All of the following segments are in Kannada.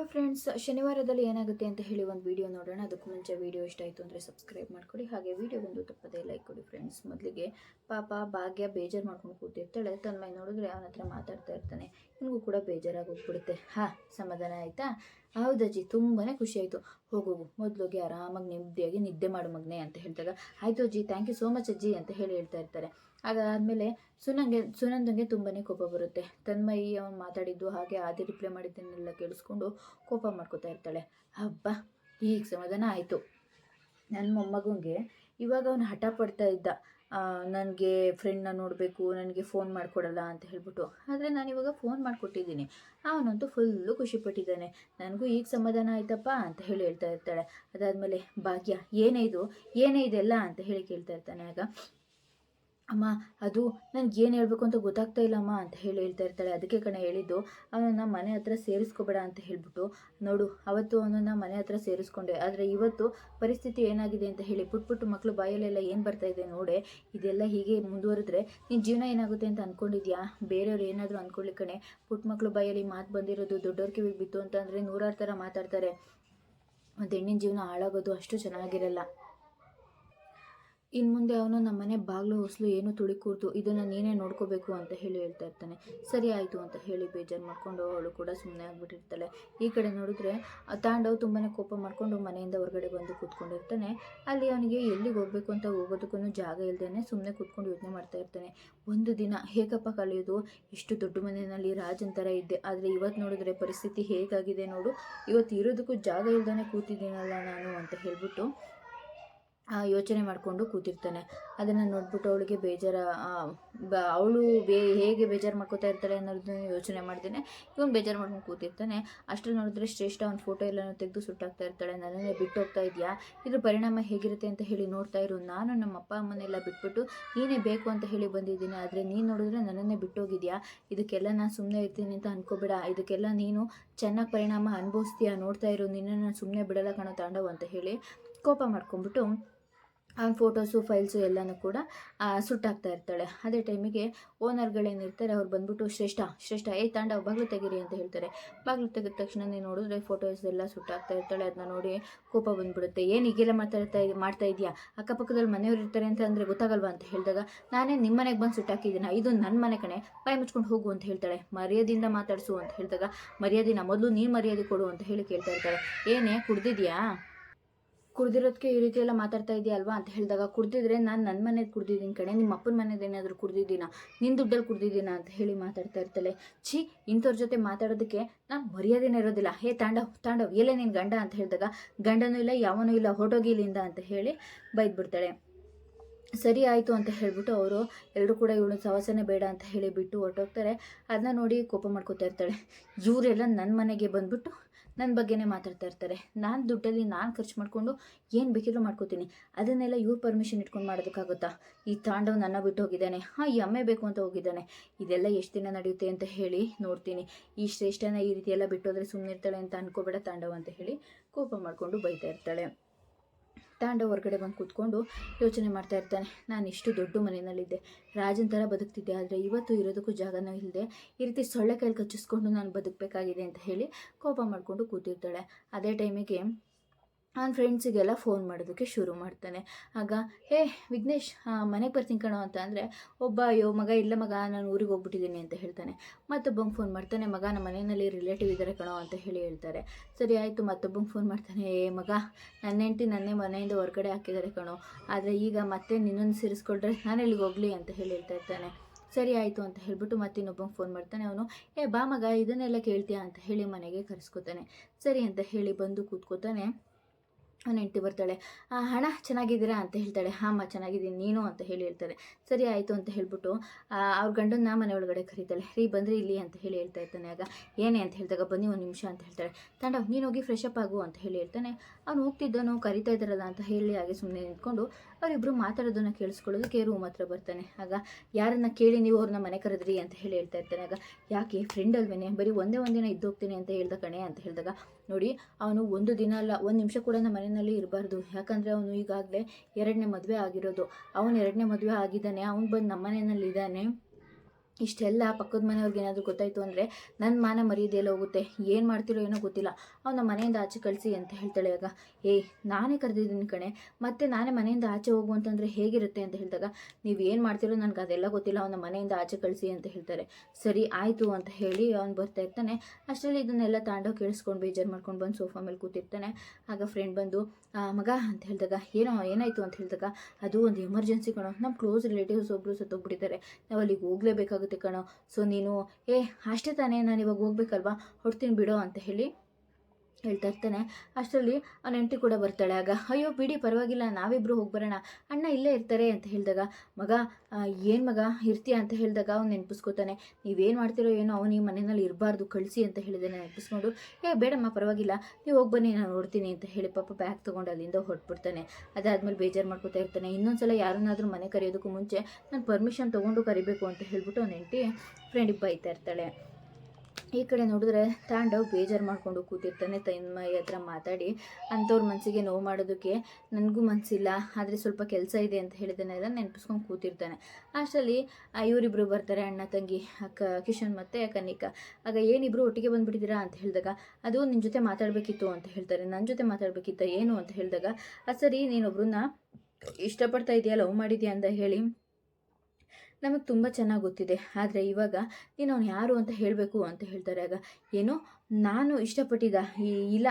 ಹಲೋ ಫ್ರೆಂಡ್ಸ್ ಶನಿವಾರದಲ್ಲಿ ಏನಾಗುತ್ತೆ ಅಂತ ಹೇಳಿ ಒಂದು ವಿಡಿಯೋ ನೋಡೋಣ. ಅದಕ್ಕೂ ಮುಂಚೆ ವಿಡಿಯೋ ಇಷ್ಟ ಆಯಿತು ಅಂದರೆ ಸಬ್ಸ್ಕ್ರೈಬ್ ಮಾಡ್ಕೊಳ್ಳಿ. ಹಾಗೆ ವಿಡಿಯೋ ಒಂದು ತಪ್ಪದೇ ಲೈಕ್ ಕೊಡಿ ಫ್ರೆಂಡ್ಸ್ ಮೊದಲಿಗೆ ಪಾಪ ಭಾಗ್ಯ ಬೇಜಾರು ಮಾಡ್ಕೊಂಡು ಕೂತಿರ್ತಾಳೆ. ತನ್ನ ಮೈ ನೋಡಿದ್ರೆ ಅವನ ಹತ್ರ ಮಾತಾಡ್ತಾ ಇರ್ತಾನೆ. ನಿಮಗೂ ಕೂಡ ಬೇಜಾರಾಗಿ ಹೋಗ್ಬಿಡುತ್ತೆ. ಹಾಂ, ಸಮಾಧಾನ ಆಯಿತಾ? ಹೌದಜ್ಜಿ ತುಂಬಾ ಖುಷಿ ಆಯಿತು. ಹೋಗೋಗು ಮೊದಲೋಗಿ ಆರಾಮಾಗಿ ನೆಮ್ಮದಿಯಾಗಿ ನಿದ್ದೆ ಮಾಡು ಮಗನೇ ಅಂತ ಹೇಳಿದಾಗ. ಆಯಿತು ಅಜ್ಜಿ ಥ್ಯಾಂಕ್ ಯು ಸೋ ಮಚ್ ಅಜ್ಜಿ ಅಂತ ಹೇಳಿ ಹೇಳ್ತಾ ಇರ್ತಾರೆ. ಅದಾದಮೇಲೆ ಸುನಂಗೆ, ಸುನಂದಂಗೆ ತುಂಬಾ ಕೋಪ ಬರುತ್ತೆ. ತನ್ಮಯಿ ಅವನು ಮಾತಾಡಿದ್ದು ಹಾಗೆ ಆದಿ ರಿಪ್ಲೈ ಮಾಡಿದ್ದನ್ನೆಲ್ಲ ಕೇಳಿಸ್ಕೊಂಡು ಕೋಪ ಮಾಡ್ಕೋತಾ ಇರ್ತಾಳೆ. ಹಬ್ಬ, ಈಗ ಸಮಾಧಾನ ಆಯಿತು. ನನ್ನ ಮೊಮ್ಮಗನಿಗೆ ಇವಾಗ ಅವನು ಹಠ ಪಡ್ತಾ ಇದ್ದ. ನನಗೆ ಫ್ರೆಂಡ್ನ ನೋಡಬೇಕು, ನನಗೆ ಫೋನ್ ಮಾಡಿಕೊಡಲ್ಲ ಅಂತ ಹೇಳ್ಬಿಟ್ಟು. ಆದರೆ ನಾನು ಇವಾಗ ಫೋನ್ ಮಾಡಿಕೊಟ್ಟಿದ್ದೀನಿ. ಅವನಂತೂ ಫುಲ್ಲು ಖುಷಿಪಟ್ಟಿದ್ದಾನೆ. ನನಗೂ ಈಗ ಸಮಾಧಾನ ಆಯ್ತಪ್ಪ ಅಂತ ಹೇಳಿ ಹೇಳ್ತಾ ಇರ್ತಾಳೆ. ಅದಾದಮೇಲೆ, ಭಾಗ್ಯ, ಏನೇ ಇದು? ಏನೇ ಇದೆಲ್ಲ? ಅಂತ ಹೇಳಿ ಕೇಳ್ತಾ ಇರ್ತಾನೆ ಆಗ. ಅಮ್ಮ, ಅದು ನನಗೆ ಏನು ಹೇಳಬೇಕು ಅಂತ ಗೊತ್ತಾಗ್ತಾ ಇಲ್ಲಮ್ಮ ಅಂತ ಹೇಳಿ ಹೇಳ್ತಾ ಇರ್ತಾಳೆ. ಅದಕ್ಕೆ ಕಣ ಹೇಳಿದ್ದು, ಅವನನ್ನು ಮನೆ ಹತ್ರ ಸೇರಿಸ್ಕೋಬೇಡ ಅಂತ ಹೇಳ್ಬಿಟ್ಟು, ನೋಡು, ಅವತ್ತು ಅವನನ್ನು ಮನೆ ಹತ್ರ ಸೇರಿಸ್ಕೊಂಡೆ. ಆದರೆ ಇವತ್ತು ಪರಿಸ್ಥಿತಿ ಏನಾಗಿದೆ ಅಂತ ಹೇಳಿ, ಪುಟ್ ಪುಟ್ಟು ಮಕ್ಕಳು ಬಾಯಲ್ಲೆಲ್ಲ ಏನು ಬರ್ತಾ ಇದೆ ನೋಡೆ, ಇದೆಲ್ಲ ಹೀಗೆ ಮುಂದುವರೆದ್ರೆ ನಿನ್ನ ಜೀವನ ಏನಾಗುತ್ತೆ ಅಂತ ಅಂದ್ಕೊಂಡಿದ್ಯಾ ಬೇರೆಯವ್ರು ಏನಾದರೂ ಅಂದ್ಕೊಳ್ಳಿ ಕಣೆ. ಪುಟ್ಟ ಮಕ್ಕಳು ಬಾಯಲ್ಲಿ ಮಾತು ಬಂದಿರೋದು ದೊಡ್ಡವ್ರ ಕಿವಿಗೆ ಬಿತ್ತು ಅಂತಂದರೆ ನೂರಾರು ಥರ ಮಾತಾಡ್ತಾರೆ. ಒಂದು ಹೆಣ್ಣಿನ ಜೀವನ ಹಾಳಾಗೋದು ಅಷ್ಟು ಚೆನ್ನಾಗಿರಲ್ಲ. ಇನ್ನು ಮುಂದೆ ಅವನು ನಮ್ಮನೆ ಬಾಗಿಲು, ಹೊಸಲು ಏನು ತುಳಿಕೂರ್ದು, ಇದನ್ನು ನೀನೇ ನೋಡ್ಕೋಬೇಕು ಅಂತ ಹೇಳಿ ಹೇಳ್ತಾ ಇರ್ತಾನೆ. ಸರಿ ಆಯಿತು ಅಂತ ಹೇಳಿ ಬೇಜಾರು ಮಾಡಿಕೊಂಡು ಅವಳು ಕೂಡ ಸುಮ್ಮನೆ ಆಗಿಬಿಟ್ಟಿರ್ತಾಳೆ. ಈ ಕಡೆ ನೋಡಿದ್ರೆ ತಾಂಡವ್ ತುಂಬಾ ಕೋಪ ಮಾಡಿಕೊಂಡು ಮನೆಯಿಂದ ಹೊರಗಡೆ ಬಂದು ಕೂತ್ಕೊಂಡಿರ್ತಾನೆ ಅಲ್ಲಿ ಅವನಿಗೆ ಎಲ್ಲಿಗೆ ಹೋಗಬೇಕು ಅಂತ ಹೋಗೋದಕ್ಕೂ ಜಾಗ ಇಲ್ಲದೇ ಸುಮ್ಮನೆ ಕೂತ್ಕೊಂಡು ಯೋಚನೆ ಮಾಡ್ತಾ ಇರ್ತಾನೆ. ಒಂದು ದಿನ ಹೇಗಪ್ಪ ಕಲಿಯೋದು ಇಷ್ಟು ದೊಡ್ಡ ಮನೆಯಲ್ಲಿ ರಾಜನ ಥರ ಇದ್ದೆ. ಆದರೆ ಇವತ್ತು ನೋಡಿದ್ರೆ ಪರಿಸ್ಥಿತಿ ಹೇಗಾಗಿದೆ ನೋಡು? ಇವತ್ತು ಇರೋದಕ್ಕೂ ಜಾಗ ಇಲ್ದೇ ಕೂತಿದ್ದೀನಲ್ಲ ನಾನು ಅಂತ ಹೇಳ್ಬಿಟ್ಟು ಯೋಚನೆ ಮಾಡಿಕೊಂಡು ಕೂತಿರ್ತಾನೆ. ಅದನ್ನು ನೋಡ್ಬಿಟ್ಟು ಅವಳಿಗೆ ಬೇಜಾರ ಬ, ಅವಳು ಬೇ, ಹೇಗೆ ಬೇಜಾರು ಮಾಡ್ಕೋತಾ ಇರ್ತಾಳೆ ಅನ್ನೋದನ್ನ ಯೋಚನೆ ಮಾಡ್ತೇನೆ ಇವನು ಬೇಜಾರು ಮಾಡ್ಕೊಂಡು ಕೂತಿರ್ತಾನೆ. ಅಷ್ಟರಲ್ಲಿ ನೋಡಿದ್ರೆ ಶ್ರೇಷ್ಠ ಒಂದು ಫೋಟೋ ಎಲ್ಲನೂ ತೆಗೆದು ಸುಟ್ಟಾಗ್ತಾ ಇರ್ತಾಳೆ. ನನ್ನನ್ನೇ ಬಿಟ್ಟು ಹೋಗ್ತಾ ಇದೆಯಾ? ಇದ್ರ ಪರಿಣಾಮ ಹೇಗಿರುತ್ತೆ ಅಂತ ಹೇಳಿ ನೋಡ್ತಾ ಇರು. ನಾನು ನಮ್ಮ ಅಪ್ಪ, ಅಮ್ಮನೆಲ್ಲ ಬಿಟ್ಬಿಟ್ಟು ನೀನೇ ಬೇಕು ಅಂತ ಹೇಳಿ ಬಂದಿದ್ದೀನಿ. ಆದರೆ ನೀನು ನೋಡಿದ್ರೆ ನನ್ನನ್ನೇ ಬಿಟ್ಟೋಗಿದ್ಯಾ? ಇದಕ್ಕೆಲ್ಲ ನಾನು ಸುಮ್ಮನೆ ಇರ್ತೀನಿ ಅಂತ ಅನ್ಕೋಬೇಡ. ಇದಕ್ಕೆಲ್ಲ ನೀನು ಚೆನ್ನಾಗಿ ಪರಿಣಾಮ ಅನುಭವಿಸ್ತೀಯಾ? ನೋಡ್ತಾ ಇರು. ನಿನ್ನನ್ನು ಸುಮ್ಮನೆ ಬಿಡಲ್ಲ ಕಾಣೋ ತಾಂಡವ್ ಅಂತ ಹೇಳಿ ಕೋಪ ಮಾಡ್ಕೊಂಬಿಟ್ಟು ಫೋಟೋಸು ಫೈಲ್ಸು ಎಲ್ಲನೂ ಕೂಡ ಸುಟ್ಟಾಕ್ತಾ ಇರ್ತಾಳೆ. ಅದೇ ಟೈಮಿಗೆ ಓನರ್ಗಳೇನಿರ್ತಾರೆ ಅವ್ರು ಬಂದ್ಬಿಟ್ಟು ಶ್ರೇಷ್ಠ ಶ್ರೇಷ್ಠ, ಏ, ತಾಂಡ, ಬಾಗಿಲು ತೆಗೀರಿ ಅಂತ ಹೇಳ್ತಾರೆ. ಬಾಗಿಲು ತೆಗೆದ ತಕ್ಷಣ ನೀವು ನೋಡಿದ್ರೆ ಫೋಟೋಸ್ ಎಲ್ಲ ಸುಟ್ಟಾಕ್ತಾ ಇರ್ತಾಳೆ. ಅದನ್ನ ನೋಡಿ ಕೋಪ ಬಂದ್ಬಿಡುತ್ತೆ. ಏನು ಈಗೆಲ್ಲ ಮಾತಾಡ್ತಾ ಮಾಡ್ತಾ ಇದೆಯಾ? ಅಕ್ಕಪಕ್ಕದಲ್ಲಿ ಮನೆಯವ್ರು ಇರ್ತಾರೆ ಅಂತ ಅಂದರೆ ಗೊತ್ತಾಗಲ್ವಾ? ಅಂತ ಹೇಳಿದಾಗ, ನಾನೇ ನಿಮ್ಮ ಮನೆಗೆ ಬಂದು ಸುಟ್ಟಾಕಿದ್ದೀನಿ ಇದು ನನ್ನ ಮನೆ ಕಣೆ. ಬಾಯಿ ಮುಚ್ಕೊಂಡು ಹೋಗು ಅಂತ ಹೇಳ್ತಾಳೆ. ಮರ್ಯಾದೆಯಿಂದ ಮಾತಾಡಿಸು ಅಂತ ಹೇಳಿದಾಗ, ಮರ್ಯಾದೆನ ಮೊದಲು ನೀನು ಮರ್ಯಾದೆ ಕೊಡು ಅಂತ ಹೇಳಿ ಕೇಳ್ತಾ ಇರ್ತಾಳೆ. ಏನೇ, ಕುಡ್ದಿದ್ಯಾ? ಕುಡ್ದಿರೋದಕ್ಕೆ ಈ ರೀತಿ ಎಲ್ಲ ಮಾತಾಡ್ತಾ ಇದೆಯಲ್ವಾ ಅಂತ ಹೇಳಿದಾಗ, ಕುಡ್ದಿದ್ರೆ ನಾನು ನನ್ನ ಮನೇದು ಕುಡ್ದಿದ್ದೀನಿ ಕಣೆ ನಿಮ್ಮ ಅಪ್ಪನ ಮನೇದು ಏನಾದರೂ ಕುಡ್ದಿದ್ದೀನಾ? ನಿನ್ನ ದುಡ್ಡಲ್ಲಿ ಕುಡ್ದಿದ್ದೀನಾ? ಅಂತ ಹೇಳಿ ಮಾತಾಡ್ತಾ ಇರ್ತಾಳೆ. ಛೀ, ಇಂಥವ್ರ ಜೊತೆ ಮಾತಾಡೋದಕ್ಕೆ ನಾನು ಮರ್ಯಾದೆನೇ ಇರೋದಿಲ್ಲ. ಹೇ ತಾಂಡವ್ ತಾಂಡವ್, ಎಲ್ಲೇ ನಿನ್ನ ಗಂಡ ಅಂತ ಹೇಳಿದಾಗ, ಗಂಡನೂ ಇಲ್ಲ, ಯಾವನೂ ಇಲ್ಲ ಹೊರಟೋಗಿ ಇಲ್ಲಿಂದ ಅಂತ ಹೇಳಿ ಬೈದ್ಬಿಡ್ತಾಳೆ. ಸರಿ ಆಯಿತು ಅಂತ ಹೇಳಿಬಿಟ್ಟು ಅವರು ಎಲ್ಲರೂ ಕೂಡ ಇವಳು ಸವಾಸನೆ ಬೇಡ ಅಂತ ಹೇಳಿ ಬಿಟ್ಟು ಹೊರಟೋಗ್ತಾರೆ. ಅದನ್ನ ನೋಡಿ ಕೋಪ ಮಾಡ್ಕೋತಾ ಇರ್ತಾಳೆ. ಇವರೆಲ್ಲ ನನ್ನ ಮನೆಗೆ ಬಂದ್ಬಿಟ್ಟು ನನ್ನ ಬಗ್ಗೆನೇ ಮಾತಾಡ್ತಾ ಇರ್ತಾರೆ. ನಾನು ದುಡ್ಡಲ್ಲಿ ನಾನು ಖರ್ಚು ಮಾಡಿಕೊಂಡು ಏನು ಬೇಕಿದ್ರು ಮಾಡ್ಕೋತೀನಿ. ಅದನ್ನೆಲ್ಲ ಇವ್ರ ಪರ್ಮಿಷನ್ ಇಟ್ಕೊಂಡು ಮಾಡೋದಕ್ಕಾಗುತ್ತಾ? ಈ ತಾಂಡವ್ ನನ್ನ ಬಿಟ್ಟು ಹೋಗಿದ್ದಾನೆ. ಹಾಂ, ಈ ಅಮ್ಮೆ ಬೇಕು ಅಂತ ಹೋಗಿದ್ದಾನೆ. ಇದೆಲ್ಲ ಎಷ್ಟು ದಿನ ನಡೆಯುತ್ತೆ ಅಂತ ಹೇಳಿ ನೋಡ್ತೀನಿ. ಈ ಶ್ರೇಷ್ಠನ ಈ ರೀತಿ ಎಲ್ಲ ಬಿಟ್ಟೋದ್ರೆ ಸುಮ್ಮನೆ ಇರ್ತಾಳೆ ಅಂತ ಅನ್ಕೋಬೇಡ ತಾಂಡವ್ ಅಂತ ಹೇಳಿ ಕೋಪ ಮಾಡಿಕೊಂಡು ಬೈತಾ ಇರ್ತಾಳೆ. ತಾಂಡ ಹೊರಗಡೆ ಬಂದು ಕೂತ್ಕೊಂಡು ಯೋಚನೆ ಮಾಡ್ತಾ ಇರ್ತಾನೆ. ನಾನು ಇಷ್ಟು ದೊಡ್ಡ ಮನೆಯಲ್ಲಿದ್ದೆ. ರಾಜನ ಥರ ಬದುಕ್ತಿದ್ದೆ. ಆದರೆ ಇವತ್ತು ಇರೋದಕ್ಕೂ ಜಾಗನೂ ಇಲ್ಲದೆ ಈ ರೀತಿ ಸೊಳ್ಳೆ ಕೈಲಿ ಕಚ್ಚಿಸ್ಕೊಂಡು ನಾನು ಬದುಕಬೇಕಾಗಿದೆ ಅಂತ ಹೇಳಿ ಕೋಪ ಮಾಡಿಕೊಂಡು ಕೂತಿರ್ತಾಳೆ. ಅದೇ ಟೈಮಿಗೆ ಅವ್ನ ಫ್ರೆಂಡ್ಸಿಗೆಲ್ಲ ಫೋನ್ ಮಾಡೋದಕ್ಕೆ ಶುರು ಮಾಡ್ತಾನೆ. ಆಗ, ಹೇ, ವಿಘ್ನೇಶ್ ಮನೆಗೆ ಬರ್ತೀನಿ ಕಣೋ ಅಂತ ಅಂದರೆ, ಒಬ್ಬ, ಅಯ್ಯೋ, ಮಗ ಇಲ್ಲ ಮಗ, ನಾನು ಊರಿಗೆ ಹೋಗ್ಬಿಟ್ಟಿದ್ದೀನಿ ಅಂತ ಹೇಳ್ತಾನೆ. ಮತ್ತೊಬ್ಬಂಗೆ ಫೋನ್ ಮಾಡ್ತಾನೆ, ಮಗ, ನಮ್ಮ ಮನೆಯಲ್ಲಿ ರಿಲೇಟಿವ್ ಇದ್ದಾರೆ ಕಣೋ ಅಂತ ಹೇಳಿ ಹೇಳ್ತಾರೆ. ಸರಿ, ಆಯಿತು, ಮತ್ತೊಬ್ಬಂಗೆ ಫೋನ್ ಮಾಡ್ತಾನೆ, ಏ, ಮಗ ನನ್ನ ಹೆಂಡತಿ ನನ್ನೇ ಮನೆಯಿಂದ ಹೊರಗಡೆ ಹಾಕಿದ್ದಾರೆ ಕಣೋ. ಆದರೆ ಈಗ ಮತ್ತೆ ನಿನ್ನೊಂದು ಸೇರಿಸ್ಕೊಂಡ್ರೆ ನಾನು ಎಲ್ಲಿಗೆ ಹೋಗಲಿ ಅಂತ ಹೇಳಿ ಹೇಳ್ತಾ ಇರ್ತಾನೆ. ಸರಿ, ಆಯಿತು ಅಂತ ಹೇಳ್ಬಿಟ್ಟು ಮತ್ತೆ ಇನ್ನೊಬ್ಬಂಗೆ ಫೋನ್ ಮಾಡ್ತಾನೆ. ಅವನು, ಏ, ಬಾ ಮಗ, ಇದನ್ನೆಲ್ಲ ಕೇಳ್ತೀಯಾ ಅಂತ ಹೇಳಿ ಮನೆಗೆ ಕರೆಸ್ಕೊತಾನೆ. ಸರಿ ಅಂತ ಹೇಳಿ ಬಂದು ಕೂತ್ಕೋತಾನೆ. ಹೆಂಡ್ತಿ ಬರ್ತಾಳೆ ಹಣ ಚೆನ್ನಾಗಿದ್ದೀರಾ? ಅಂತ ಹೇಳ್ತಾಳೆ, ಹಾಂ ಚೆನ್ನಾಗಿದ್ದೀನಿ, ನೀನು? ಅಂತ ಹೇಳಿ ಹೇಳ್ತಾರೆ ಸರಿ, ಆಯಿತು, ಅಂತ ಹೇಳ್ಬಿಟ್ಟು ಅವ್ರ ಗಂಡನ್ನ ಮನೆ ಒಳಗಡೆ ಕರೀತಾಳೆ. ರೀ, ಬಂದ್ರಿ ಇಲ್ಲಿ, ಅಂತ ಹೇಳಿ ಹೇಳ್ತಾ ಇರ್ತಾನೆ. ಆಗ, ಏನೇ? ಅಂತ ಹೇಳಿದಾಗ, ಬನ್ನಿ ಒಂದು ನಿಮಿಷ, ಅಂತ ಹೇಳ್ತಾಳೆ. ತಂಡ, ನೀನು ಹೋಗಿ ಫ್ರೆಶ್ ಅಪ್ ಆಗು, ಅಂತ ಹೇಳಿ ಹೇಳ್ತಾನೆ. ಅವ್ನು ಹೋಗ್ತಿದ್ದನು, ಕರಿತಾ ಇದ್ದಾರಲ್ಲ ಅಂತ ಹೇಳಿ ಹಾಗೆ ಸುಮ್ಮನೆ ನಿಂತ್ಕೊಂಡು ಅವರಿಬ್ಬರು ಮಾತಾಡೋದನ್ನು ಕೇಳಿಸ್ಕೊಳ್ಳೋದಕ್ಕೆ ರೂಮ್ ಹತ್ರ ಬರ್ತಾನೆ. ಆಗ, ಯಾರನ್ನ ಕೇಳಿ ನೀವು ಅವ್ರನ್ನ ಮನೆ ಕರೆದ್ರಿ, ಅಂತ ಹೇಳಿ ಹೇಳ್ತಾ ಇರ್ತಾನೆ. ಆಗ, ಯಾಕೆ ಫ್ರೆಂಡ್ ಅಲ್ವೇನೆ? ಬರೀ ಒಂದೇ ಒಂದಿನ ಇದ್ದೋಗ್ತೀನಿ, ಅಂತ ಹೇಳ್ದ ಕಣೆ ಅಂತ ಹೇಳಿದಾಗ ನೋಡಿ, ಅವನು ಒಂದು ದಿನ ಅಲ್ಲ, ಒಂದು ನಿಮಿಷ ಕೂಡ ನಮ್ಮ ಮನೆಯಲ್ಲಿ ಇರಬಾರ್ದು. ಯಾಕಂದರೆ ಅವನು ಈಗಾಗಲೇ ಎರಡನೇ ಮದುವೆ ಆಗಿರೋದು. ಅವನು ಎರಡನೇ ಮದುವೆ ಆಗಿದ್ದಾನೆ. ಅವನು ಬಂದು ನಮ್ಮ ಮನೆಯಲ್ಲಿ ಇದ್ದಾನೆ ಇಷ್ಟೆಲ್ಲ ಪಕ್ಕದ ಮನೆಯವ್ರಿಗೆ ಏನಾದರೂ ಗೊತ್ತಾಯಿತು ಅಂದರೆ ನನ್ನ ಮಾನ ಮರ್ಯಾದೆ ಎಲ್ಲ ಹೋಗುತ್ತೆ. ಏನು ಮಾಡ್ತಿರೋ ಏನೋ ಗೊತ್ತಿಲ್ಲ. ಅವನ ಮನೆಯಿಂದ ಆಚೆ ಕಳಿಸಿ ಅಂತ ಹೇಳ್ತಾಳೆ ಆಗ. ಏಯ್ ನಾನೇ ಕರೆದಿದ್ದೀನಿ ಕಣೆ. ಮತ್ತೆ ನಾನೇ ಮನೆಯಿಂದ ಆಚೆ ಹೋಗು ಅಂತಂದರೆ ಹೇಗಿರುತ್ತೆ ಅಂತ ಹೇಳಿದಾಗ ನೀವು ಏನು ಮಾಡ್ತಿರೋ ನನಗೆ ಅದೆಲ್ಲ ಗೊತ್ತಿಲ್ಲ. ಅವನ ಮನೆಯಿಂದ ಆಚೆ ಕಳಿಸಿ ಅಂತ ಹೇಳ್ತಾರೆ. ಸರಿ ಆಯಿತು ಅಂತ ಹೇಳಿ ಅವ್ನು ಬರ್ತಾ ಇರ್ತಾನೆ. ಅಷ್ಟರಲ್ಲಿ ಇದನ್ನೆಲ್ಲ ತಾಂಡೋ ಕೇಳಿಸ್ಕೊಂಡು ಬೇಜಾರು ಮಾಡ್ಕೊಂಡು ಬಂದು ಸೋಫಾ ಮೇಲೆ ಕೂತಿರ್ತಾನೆ. ಆಗ ಫ್ರೆಂಡ್ ಬಂದು "ಆ, ಮಗ ಅಂತ ಹೇಳಿದಾಗ ಏನೋ ಏನಾಯಿತು? ಅಂತ ಹೇಳಿದಾಗ ಅದು ಒಂದು ಎಮರ್ಜೆನ್ಸಿ ಕಣೋ. ನಮ್ಮ ಕ್ಲೋಸ್ ರಿಲೇಟಿವ್ಸ್ ಒಬ್ಬರು ಸತ್ತೋಗ್ಬಿಟ್ಟಿದ್ದಾರೆ. ನಾವು ಅಲ್ಲಿಗೆ ಹೋಗಲೇಬೇಕಾಗುತ್ತೆ. ಕಣೋ. ಸೊ ನೀನು ಏ ಅಷ್ಟೇ ತಾನೇ ನಾನು ಇವಾಗ ಹೋಗ್ಬೇಕಲ್ವಾ? ಹೊಡ್ತೀನಿ ಬಿಡೋ ಅಂತ ಹೇಳಿ ಹೇಳ್ತಾ ಇರ್ತಾನೆ. ಅಷ್ಟರಲ್ಲಿ ಆ ಹೆಂಡತಿ ಕೂಡ ಬರ್ತಾಳೆ. ಆಗ, ಅಯ್ಯೋ, ಬಿಡಿ, ಪರವಾಗಿಲ್ಲ ನಾವಿಬ್ಬರು ಹೋಗಿ ಬರೋಣ. ಅಣ್ಣ ಇಲ್ಲೇ ಇರ್ತಾರೆ ಅಂತ ಹೇಳಿದಾಗ, ಮಗ ಏನು ಮಗ? ಇರ್ತೀಯ? ಅಂತ ಹೇಳಿದಾಗ ಅವ್ನು ನೆನಪಿಸ್ಕೋತಾನೆ. ನೀವೇನು ಮಾಡ್ತಿರೋ ಏನೋ, ಅವನು ಈ ಮನೆಯಲ್ಲಿ ಇರಬಾರ್ದು, ಕಳಿಸಿ ಅಂತ ಹೇಳಿದಾನೆ ನೆನಪಿಸ್ಕೊಂಡು. ಏ, ಬೇಡಮ್ಮ, ಪರವಾಗಿಲ್ಲ. ನೀವು ಹೋಗಿ ಬನ್ನಿ, ನಾನು ನೋಡ್ತೀನಿ ಅಂತ ಹೇಳಿ ಪಾಪ ಬ್ಯಾಗ್ ತೊಗೊಂಡು ಅಲ್ಲಿಂದ ಹೊರಟ್ಬಿಡ್ತಾನೆ. ಅದಾದಮೇಲೆ ಬೇಜಾರು ಮಾಡ್ಕೊತಾ ಇರ್ತಾನೆ. ಇನ್ನೊಂದ್ಸಲ ಯಾರನ್ನಾದರೂ ಮನೆ ಕರೆಯೋದಕ್ಕೂ ಮುಂಚೆ, ನಾನು ಪರ್ಮಿಷನ್ ತೊಗೊಂಡು ಕರಿಬೇಕು ಅಂತ ಹೇಳಿಬಿಟ್ಟು ಅವನ ಹೆಂಡತಿ ಫ್ರೆಂಡಿಗೆ ಬೈತಾ ಇರ್ತಾಳೆ. ಈ ಕಡೆ ನೋಡಿದ್ರೆ ತಾಂಡವ್ ಬೇಜಾರು ಮಾಡ್ಕೊಂಡು ಕೂತಿರ್ತಾನೆ ತನ್ಮಯ ಹತ್ರ ಮಾತಾಡಿ ಅಂಥವ್ರ ಮನಸ್ಸಿಗೆ ನೋವು ಮಾಡೋದಕ್ಕೆ ನನಗೂ ಮನಸ್ಸಿಲ್ಲ ಆದರೆ ಸ್ವಲ್ಪ ಕೆಲಸ ಇದೆ ಅಂತ ಹೇಳಿದ್ದಾನೆ ಎಲ್ಲ ನೆನಪಿಸ್ಕೊಂಡು ಕೂತಿರ್ತಾನೆ. ಅಷ್ಟರಲ್ಲಿ ಇವರಿಬ್ಬರು ಬರ್ತಾರೆ, ಅಣ್ಣ, ತಂಗಿ, ಅಕ್ಕ, ಕಿಶನ್ ಮತ್ತು ಕನಿಕಾ ಆಗ ಏನಿಬ್ರು ಒಟ್ಟಿಗೆ ಬಂದುಬಿಟ್ಟಿದ್ದೀರಾ ಅಂತ ಹೇಳಿದಾಗ, ಅದು ನಿನ್ನ ಜೊತೆ ಮಾತಾಡಬೇಕಿತ್ತು ಅಂತ ಹೇಳ್ತಾರೆ. ನನ್ನ ಜೊತೆ ಮಾತಾಡಬೇಕಿತ್ತ ಏನು ಅಂತ ಹೇಳಿದಾಗ ಅದು ಸರಿ, ನೀನೊಬ್ರನ್ನ ಇಷ್ಟಪಡ್ತಾ ಇದೆಯಾ, ಲವ್ ಮಾಡಿದ್ಯಾ? ಅಂತ ಹೇಳಿ ನಮಗೆ ತುಂಬ ಚೆನ್ನಾಗಿ ಗೊತ್ತಿದೆ. ಆದರೆ ಇವಾಗ ನೀನು ಅವ್ನು ಯಾರು ಅಂತ ಹೇಳಬೇಕು ಅಂತ ಹೇಳ್ತಾರೆ. ಆಗ ಏನು ನಾನು ಇಷ್ಟಪಟ್ಟಿದ್ದ, ಈ ಇಲ್ಲ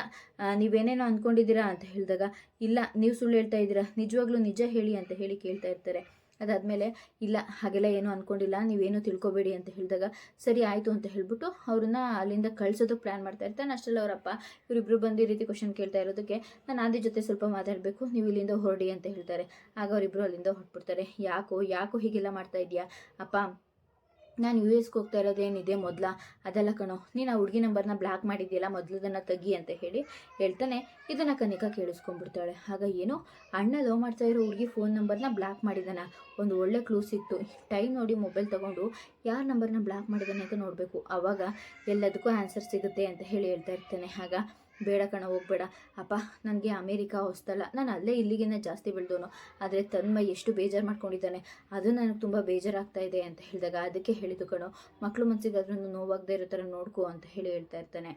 ನೀವೇನೇನೋ ಅಂದ್ಕೊಂಡಿದ್ದೀರಾ ಅಂತ ಹೇಳಿದಾಗ, ಇಲ್ಲ, ನೀವು ಸುಳ್ಳು ಹೇಳ್ತಾ ಇದ್ದೀರಾ, ನಿಜವಾಗ್ಲೂ ನಿಜ ಹೇಳಿ ಅಂತ ಹೇಳಿ ಕೇಳ್ತಾ ಇರ್ತಾರೆ. ಅದಾದಮೇಲೆ, ಇಲ್ಲ, ಹಾಗೆಲ್ಲ ಏನೂ ಅಂದ್ಕೊಂಡಿಲ್ಲ ನೀವೇನು ತಿಳ್ಕೊಬೇಡಿ ಅಂತ ಹೇಳಿದಾಗ, ಸರಿ ಆಯಿತು ಅಂತ ಹೇಳ್ಬಿಟ್ಟು ಅವ್ರನ್ನ ಅಲ್ಲಿಂದ ಕಳ್ಸೋದಕ್ಕೆ ಪ್ಲ್ಯಾನ್ ಮಾಡ್ತಾ ಇರ್ತಾನೆ. ಅಷ್ಟರಲ್ಲಿ ಅವರಪ್ಪ ಇವರಿಬ್ಬರು ಬಂದು ಈ ರೀತಿ ಕ್ವಶನ್ ಕೇಳ್ತಾ ಇರೋದಕ್ಕೆ ನಾನು ಆದಿ ಜೊತೆ ಸ್ವಲ್ಪ ಮಾತಾಡಬೇಕು, ನೀವು ಇಲ್ಲಿಂದ ಹೊರಡಿ ಅಂತ ಹೇಳ್ತಾರೆ. ಆಗ ಅವರಿಬ್ಬರು ಅಲ್ಲಿಂದ ಹೊರಟ್ಬಿಡ್ತಾರೆ. ಯಾಕೋ ಯಾಕೋ ಹೀಗೆಲ್ಲ ಮಾಡ್ತಾ ಇದೆಯಾ ಅಪ್ಪ ನಾನು ಯು ಎಸ್ಗೆ ಹೋಗ್ತಾ ಇರೋದೇನಿದೆ ಮೊದಲ? ಅದೆಲ್ಲ ಕಣೋ, ನೀನು ಆ ಹುಡುಗಿ ನಂಬರ್ನ ಬ್ಲಾಕ್ ಮಾಡಿದ್ಯಲ್ಲ, ಮೊದಲದನ್ನು ತೆಗಿ ಅಂತ ಹೇಳಿ ಹೇಳ್ತಾನೆ. ಇದನ್ನು ಕನಿಕಾ ಕೇಳಿಸ್ಕೊಂಡ್ಬಿಡ್ತಾಳೆ. ಆಗ ಏನು ಅಣ್ಣ ಲವ್ ಮಾಡ್ತಾ ಇರೋ ಹುಡುಗಿ ಫೋನ್ ನಂಬರ್ನ ಬ್ಲಾಕ್ ಮಾಡಿದಾನ. ಒಂದು ಒಳ್ಳೆ ಕ್ಲೂ ಸಿಕ್ತು. ಟೈಮ್ ನೋಡಿ ಮೊಬೈಲ್ ತೊಗೊಂಡು ಯಾರ ನಂಬರ್ನ ಬ್ಲಾಕ್ ಮಾಡಿದಾನೆ ಅಂತ ನೋಡಬೇಕು. ಆವಾಗ ಎಲ್ಲದಕ್ಕೂ ಆನ್ಸರ್ ಸಿಗುತ್ತೆ ಅಂತ ಹೇಳಿ ಹೇಳ್ತಾ ಇರ್ತಾನೆ. ಆಗ ಬೇಡ ಕಣ, ಹೋಗ್ಬೇಡ. ಅಪ್ಪ, ನನಗೆ ಅಮೇರಿಕಾ ಹೊಸ್ತಲ್ಲ ನಾನು ಅಲ್ಲೇ ಇಲ್ಲಿಗಿನ್ನ ಜಾಸ್ತಿ ಬೆಳೆದೋನು. ಆದರೆ ತನ್ಮ ಎಷ್ಟು ಬೇಜಾರು ಮಾಡ್ಕೊಂಡಿದ್ದಾನೆ. ಅದು ನನಗೆ ತುಂಬ ಬೇಜಾರಾಗ್ತಾ ಇದೆ ಅಂತ ಹೇಳಿದಾಗ ಅದಕ್ಕೆ ಹೇಳಿದ್ದು ಕಣೋ ಮಕ್ಕಳು ಮನಸ್ಸಿಗೆ ಅದನ್ನು ನೋವಾಗದೇ ಇರೋ ಥರ ನೋಡ್ಕೋ ಅಂತ ಹೇಳಿ ಹೇಳ್ತಾ ಇರ್ತಾನೆ.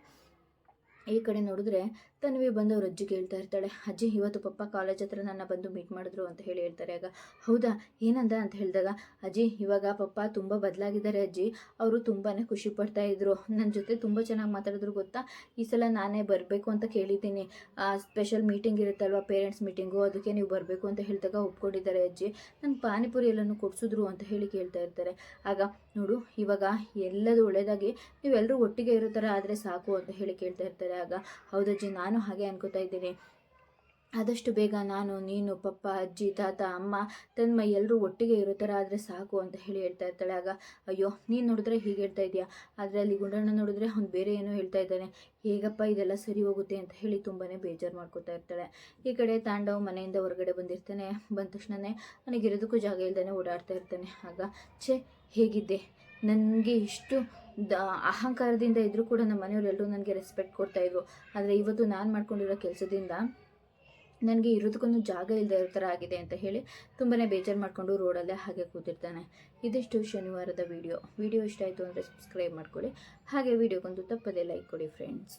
ಈ ಕಡೆ ನೋಡಿದ್ರೆ ತನ್ವಿ ಬಂದು ಅವ್ರ ಅಜ್ಜಿ ಹೇಳ್ತಾ ಇರ್ತಾಳೆ. ಅಜ್ಜಿ, ಇವತ್ತು ಪಪ್ಪ ಕಾಲೇಜ್ ಹತ್ರ ನನ್ನ ಬಂದು ಮೀಟ್ ಮಾಡಿದ್ರು ಅಂತ ಹೇಳಿ ಹೇಳ್ತಾರೆ. ಆಗ, ಹೌದಾ? ಏನಂದ? ಅಂತ ಹೇಳಿದಾಗ, ಅಜ್ಜಿ, ಇವಾಗ ಪಪ್ಪ ತುಂಬ ಬದಲಾಗಿದ್ದಾರೆ ಅಜ್ಜಿ. ಅವರು ತುಂಬಾ ಖುಷಿ ಪಡ್ತಾ ಇದ್ರು. ನನ್ನ ಜೊತೆ ತುಂಬ ಚೆನ್ನಾಗಿ ಮಾತಾಡಿದ್ರು ಗೊತ್ತಾ? ಈ ಸಲ ನಾನೇ ಬರಬೇಕು ಅಂತ ಕೇಳಿದ್ದೀನಿ. ಸ್ಪೆಷಲ್ ಮೀಟಿಂಗ್ ಇರುತ್ತಲ್ವ? ಪೇರೆಂಟ್ಸ್ ಮೀಟಿಂಗು ಅದಕ್ಕೆ ನೀವು ಬರಬೇಕು ಅಂತ ಹೇಳಿದಾಗ ಒಪ್ಕೊಂಡಿದ್ದಾರೆ ಅಜ್ಜಿ. ನಂಗೆ ಪಾನಿಪುರಿ ಎಲ್ಲನೂ ಕೊಡಿಸಿದ್ರು ಅಂತ ಹೇಳಿ ಕೇಳ್ತಾ ಇರ್ತಾರೆ. ಆಗ ನೋಡು, ಇವಾಗ ಎಲ್ಲದೂ ಒಳ್ಳೆಯದಾಗಿ ನೀವೆಲ್ಲರೂ ಒಟ್ಟಿಗೆ ಇರೋ ಥರ ಆದರೆ ಸಾಕು ಅಂತ ಹೇಳಿ ಕೇಳ್ತಾ ಇರ್ತಾರೆ ಆಗ. ಹೌದಜ್ಜಿ ನಾನು ಹಾಗೆ ಅನ್ಕೋತಾ ಇದ್ದೀನಿ. ಆದಷ್ಟು ಬೇಗ ನಾನು, ನೀನು, ಪಪ್ಪ, ಅಜ್ಜಿ, ತಾತ, ಅಮ್ಮ ತನ್ಮ ಎಲ್ಲರೂ ಒಟ್ಟಿಗೆ ಇರೋ ಥರ ಆದರೆ ಸಾಕು ಅಂತ ಹೇಳಿ ಹೇಳ್ತಾ ಇರ್ತಾಳೆ. ಆಗ, ಅಯ್ಯೋ, ನೀನು ನೋಡಿದ್ರೆ ಹೀಗೆ ಹೇಳ್ತಾ ಇದೆಯಾ? ಆದರೆ ಅಲ್ಲಿ ಗುಂಡಣ್ಣ ನೋಡಿದ್ರೆ ಅವ್ನು ಬೇರೆ ಏನೋ ಹೇಳ್ತಾ ಇದ್ದಾನೆ. ಹೇಗಪ್ಪ ಇದೆಲ್ಲ ಸರಿ ಹೋಗುತ್ತೆ? ಅಂತ ಹೇಳಿ ತುಂಬಾ ಬೇಜಾರು ಮಾಡ್ಕೋತಾ ಇರ್ತಾಳೆ. ಈ ಕಡೆ ತಾಂಡವ್ ಮನೆಯಿಂದ ಹೊರಗಡೆ ಬಂದಿರ್ತಾನೆ. ಬಂದ ತಕ್ಷಣವೇ ನನಗೆ ಇರೋದಕ್ಕೂ ಜಾಗ ಇಲ್ದೇ ಓಡಾಡ್ತಾ ಇರ್ತಾನೆ. ಆಗ, ಛೇ, ಹೇಗಿದ್ದೆ? ನನಗೆ ಇಷ್ಟು ದ, ಅಹಂಕಾರದಿಂದ ಇದ್ದರೂ ಕೂಡ ನಮ್ಮ ಮನೆಯವರೆಲ್ಲರೂ ನನಗೆ ರೆಸ್ಪೆಕ್ಟ್ ಕೊಡ್ತಾಯಿದ್ರು ಆದರೆ ಇವತ್ತು ನಾನು ಮಾಡ್ಕೊಂಡಿರೋ ಕೆಲಸದಿಂದ ನನಗೆ ಇರೋದಕ್ಕೊಂದು ಜಾಗ ಇಲ್ಲದೆ ಇರೋ ಥರ ಆಗಿದೆ ಅಂತ ಹೇಳಿ ತುಂಬಾ ಬೇಜಾರು ಮಾಡಿಕೊಂಡು ರೋಡಲ್ಲೇ ಹಾಗೆ ಕೂತಿರ್ತಾನೆ. ಇದಿಷ್ಟು ಶನಿವಾರದ ವಿಡಿಯೋ ವಿಡಿಯೋ ಇಷ್ಟ ಆಯಿತು ಅಂದರೆ ಸಬ್ಸ್ಕ್ರೈಬ್ ಮಾಡ್ಕೊಳ್ಳಿ. ಹಾಗೆ ವಿಡಿಯೋಗೊಂದು ತಪ್ಪದೇ ಲೈಕ್ ಕೊಡಿ ಫ್ರೆಂಡ್ಸ್